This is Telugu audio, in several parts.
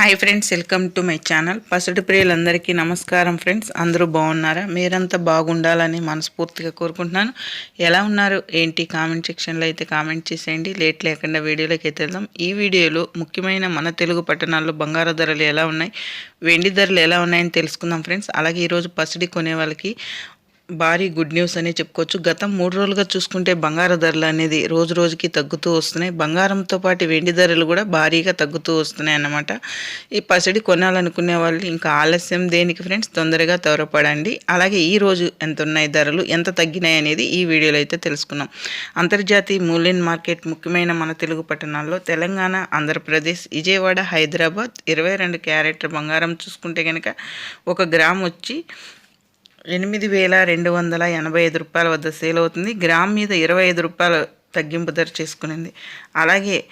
Hi friends welcome to my channel పసిడి ప్రియులందరికీ నమస్కారం ఫ్రెండ్స్ అందరూ బాగున్నారా? మీరంతా బాగుండాలని మనస్ఫూర్తిగా కోరుకుంటున్నాను. ఎలా ఉన్నారు? ఏంటి? కామెంట్ సెక్షన్లో అయితే కామెంట్ చేసేయండి. లేట్ లేకుండా వీడియోలోకి అయితే వెళ్దాం. ఈ వీడియోలో ముఖ్యమైన మన తెలుగు పట్టణాల్లో బంగారు ధరలు ఎలా ఉన్నాయి? వెండి ధరలు ఎలా ఉన్నాయని తెలుసుకుందాం ఫ్రెండ్స్ అలాగే ఈరోజు పసిడి కొనే వాళ్ళకి భారీ గుడ్ న్యూస్ అనే చెప్పుకోవచ్చు. గతం మూడు రోజులుగా చూసుకుంటే బంగారు ధరలు అనేది రోజు రోజుకి తగ్గుతూ వస్తున్నాయి. బంగారంతో పాటు వెండి ధరలు కూడా భారీగా తగ్గుతూ వస్తున్నాయి అన్నమాట. ఈ పసిడి కొనాలనుకునే వాళ్ళు ఇంకా ఆలస్యం దేనికి ఫ్రెండ్స్ తొందరగా త్వరపడండి. అలాగే ఈ రోజు ఎంత ఉన్నాయి ధరలు? ఎంత తగ్గినాయి అనేది ఈ వీడియోలో అయితే తెలుసుకున్నాం అంతర్జాతీయ మూల్యన్ మార్కెట్ ముఖ్యమైన మన తెలుగు పట్టణాల్లో తెలంగాణ ఆంధ్రప్రదేశ్ విజయవాడ హైదరాబాద్ ఇరవై రెండు క్యారెట్ బంగారం చూసుకుంటే కనుక ఒక గ్రామ్ వచ్చి ఎనిమిది వేల రెండు వందల ఎనభై ఐదు రూపాయల వద్ద సేల్ అవుతుంది. గ్రామ్ మీద ఇరవై ఐదు రూపాయలు తగ్గింపు ధర చేసుకునింది. అలాగే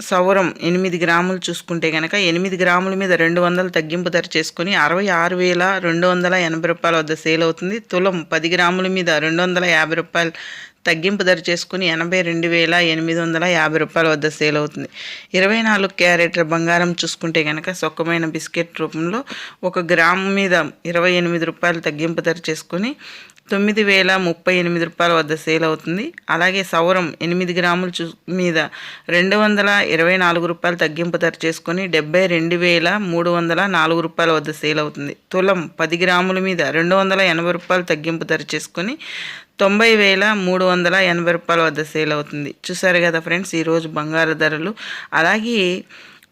సౌరం ఎనిమిది గ్రాములు చూసుకుంటే కనుక ఎనిమిది గ్రాముల మీద రెండు వందలు తగ్గింపు ధర చేసుకుని అరవై ఆరు వేల రెండు వందల ఎనభై రూపాయల వద్ద సేల్ అవుతుంది. తులం పది గ్రాముల మీద రెండు వందల యాభై రూపాయలు తగ్గింపు ధర చేసుకుని ఎనభై రెండు వేల ఎనిమిది వందల యాభై రూపాయల వద్ద సేల్ అవుతుంది. ఇరవై నాలుగు క్యారెట్ల బంగారం చూసుకుంటే కనుక సొక్కమైన బిస్కెట్ రూపంలో ఒక గ్రాము మీద ఇరవై ఎనిమిది రూపాయలు తగ్గింపు ధర చేసుకుని తొమ్మిది వేల ముప్పై ఎనిమిది రూపాయల వద్ద సేల్ అవుతుంది. అలాగే సౌరం ఎనిమిది గ్రాముల చూ మీద రెండు వందల ఇరవై నాలుగు రూపాయలు తగ్గింపు ధర చేసుకొని డెబ్బై రెండు వేల మూడు వందల నాలుగు రూపాయల వద్ద సేల్ అవుతుంది. తులం పది గ్రాముల మీద రెండు వందల ఎనభై రూపాయలు తగ్గింపు ధర చేసుకొని తొంభై వేల మూడు వందల ఎనభై రూపాయల వద్ద సేల్ అవుతుంది. చూసారు కదా ఫ్రెండ్స్ ఈరోజు బంగారు ధరలు. అలాగే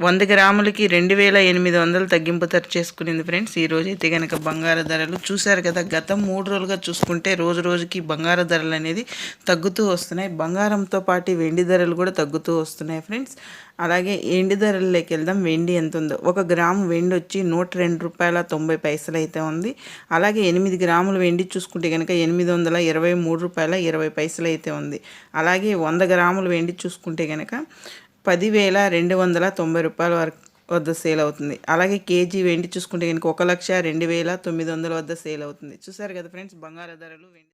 వంద గ్రాములకి రెండు వేల ఎనిమిది వందలు తగ్గింపు ధర చేసుకునింది ఫ్రెండ్స్. ఈ రోజు అయితే కనుక బంగారు ధరలు చూశారు కదా గతం మూడు రోజులుగా చూసుకుంటే రోజు రోజుకి బంగారు ధరలు అనేది తగ్గుతూ వస్తున్నాయి. బంగారంతో పాటు వెండి ధరలు కూడా తగ్గుతూ వస్తున్నాయి ఫ్రెండ్స్. అలాగే ఎండి ధరల్లోకి వెళ్దాం. వెండి ఎంత ఉందో. ఒక గ్రాము వెండి వచ్చి నూట రెండు రూపాయల తొంభై పైసలు అయితే ఉంది. అలాగే ఎనిమిది గ్రాములు వెండి చూసుకుంటే కనుక ఎనిమిది వందల ఇరవై మూడు రూపాయల ఇరవై పైసలు అయితే ఉంది. అలాగే వంద గ్రాములు వెండి చూసుకుంటే కనుక పదివేల రెండు వందల తొంభై రూపాయల వరకు వద్ద సేల్ అవుతుంది. అలాగే కేజీ వెండి చూసుకుంటే కనుక ఒక లక్ష రెండు వేల తొమ్మిది వందల వద్ద సేల్ అవుతుంది. చూసారు కదా ఫ్రెండ్స్? బంగారు ధరలు వెండి